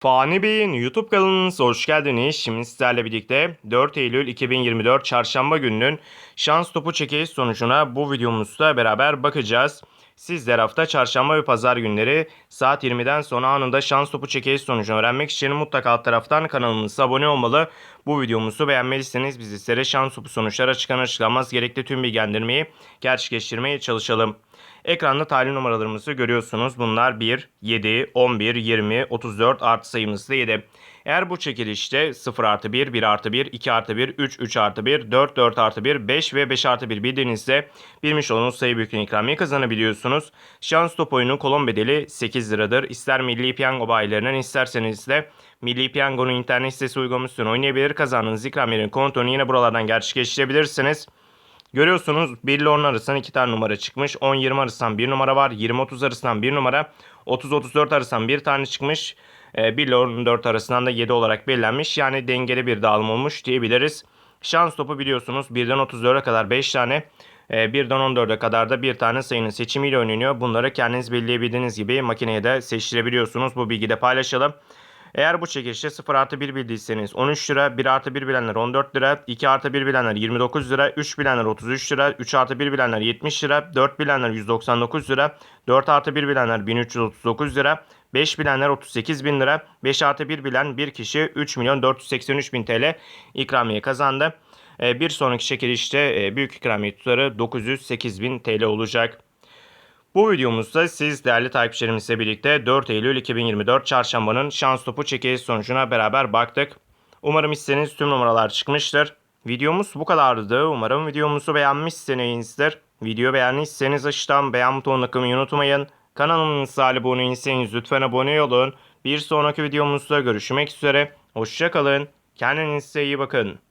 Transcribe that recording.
Fani Bey'in YouTube kanalınıza hoş geldiniz. Şimdi sizlerle birlikte 4 Eylül 2024 Çarşamba gününün şans topu çekiliş sonucuna bu videomuzda beraber bakacağız. Sizler hafta çarşamba ve pazar günleri saat 20'den sonra anında şans topu çekiliş sonucunu öğrenmek için mutlaka alt taraftan kanalımıza abone olmalı. Bu videomuzu beğenmeliyseniz biz sizlere şans topu sonuçları açıklanır açıklanmaz gerekli tüm bilgilendirmeyi gerçekleştirmeye çalışalım. Ekranda talih numaralarımızı görüyorsunuz. Bunlar 1, 7, 11, 20, 34 artı sayımız da 7. Eğer bu çekilişte 0 artı 1, 1 artı 1, 2 artı 1, 3, 3 artı 1, 4, 4 artı 1, 5 ve 5 artı 1 bildiğinizde bilmiş olduğunuz sayı büyüklüğünü ikramiye kazanabiliyorsunuz. Şans top oyunu kolon bedeli 8 liradır. İster Milli Piyango bayilerinden isterseniz de Milli Piyango'nun internet sitesi uygulamasını oynayabilir. Kazandığınız ikramiyenin kontrolünü yine buralardan gerçekleştirebilirsiniz. Görüyorsunuz 1 ile 10 arasından 2 tane numara çıkmış. 10-20 arasından 1 numara var. 20-30 arasından 1 numara. 30-34 arasından 1 tane çıkmış. 1 ile 14 arasından da 7 olarak belirlenmiş. Yani dengeli bir dağılım olmuş diyebiliriz. Şans topu biliyorsunuz 1'den 34'e kadar 5 tane. 1'den 14'e kadar da bir tane sayının seçimiyle oynanıyor. Bunları kendiniz belirleyebildiğiniz gibi makineye de seçtirebiliyorsunuz. Bu bilgiyi de paylaşalım. Eğer bu çekilişte 0 artı 1 bildiyseniz 13 lira, 1 artı 1 bilenler 14 lira, 2 artı 1 bilenler 29 lira, 3 bilenler 33 lira, 3 artı 1 bilenler 70 lira, 4 bilenler 199 lira, 4 artı 1 bilenler 1339 lira, 5 bilenler 38 bin lira, 5 artı 1 bilen bir kişi 3 milyon 483 bin TL ikramiye kazandı. Ee, Bir sonraki çekilişte e, büyük ikramiye tutarı 908 bin TL olacak. Bu videomuzda siz değerli takipçilerimizle birlikte 4 Eylül 2024 Çarşamba'nın şans topu çekiliş sonucuna beraber baktık. Umarım istediğiniz tüm numaralar çıkmıştır. Videomuz bu kadardı. Umarım videomuzu beğenmişsinizdir. Video beğendiyseniz aşağıdan beğen butonuna tıklamayı unutmayın. Kanalımıza abone değilseniz lütfen abone olun. Bir sonraki videomuzda görüşmek üzere. Hoşçakalın. Kendinize iyi bakın.